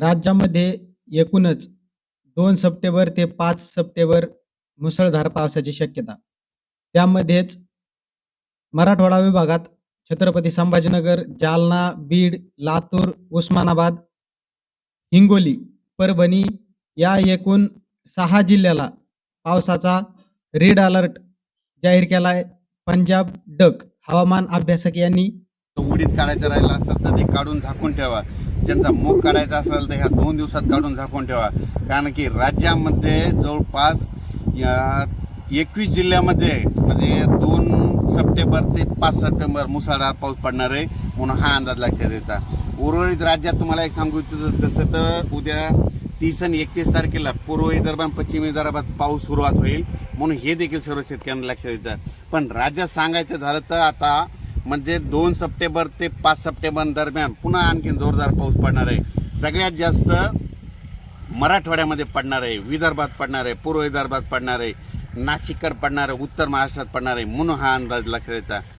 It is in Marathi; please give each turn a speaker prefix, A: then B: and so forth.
A: राज्यामध्ये एकूणच दोन सप्टेंबर ते पाच सप्टेंबर मुसळधार पावसाची शक्यता. त्यामध्येच मराठवाडा विभागात छत्रपती संभाजीनगर जालना बीड लातूर उस्मानाबाद हिंगोली परभणी या एकूण सहा जिल्ह्याला पावसाचा रेड अलर्ट जाहीर केला आहे पंजाब डक हवामान अभ्यासक यांनी.
B: उडीत काढायचं राहिला असेल तर ते काढून झाकून ठेवा. ज्यांचा मूग काढायचा असेल तर ह्या दोन दिवसात काढून झाकून ठेवा. कारण की राज्यामध्ये जवळपास या एकवीस जिल्ह्यामध्ये म्हणजे दोन सप्टेंबर ते पाच सप्टेंबर मुसळधार पाऊस पडणार आहे म्हणून हा अंदाज लक्षात येतात उर्वरित राज्यात तुम्हाला एक सांगू इच्छितो तसं तर उद्या तीस आणि एकतीस तारखेला पूर्व विदर्भात पश्चिम विदर्भात पाऊस सुरुवात होईल म्हणून हे देखील सर्व शेतकऱ्यांना लक्षात येतं. पण राज्यात सांगायचं झालं तर आता म्हणजे दोन सप्टेंबर ते पाच सप्टेंबर दरम्यान पुन्हा आणखीन जोरदार पाऊस पडणार आहे. सगळ्यात जास्त मराठवाड्यामध्ये पडणार आहे विदर्भात पडणार आहे पूर्व विदर्भात पडणार आहे नाशिककर पडणार आहे उत्तर महाराष्ट्रात पडणार आहे म्हणून हा अंदाज लक्षात द्यायचा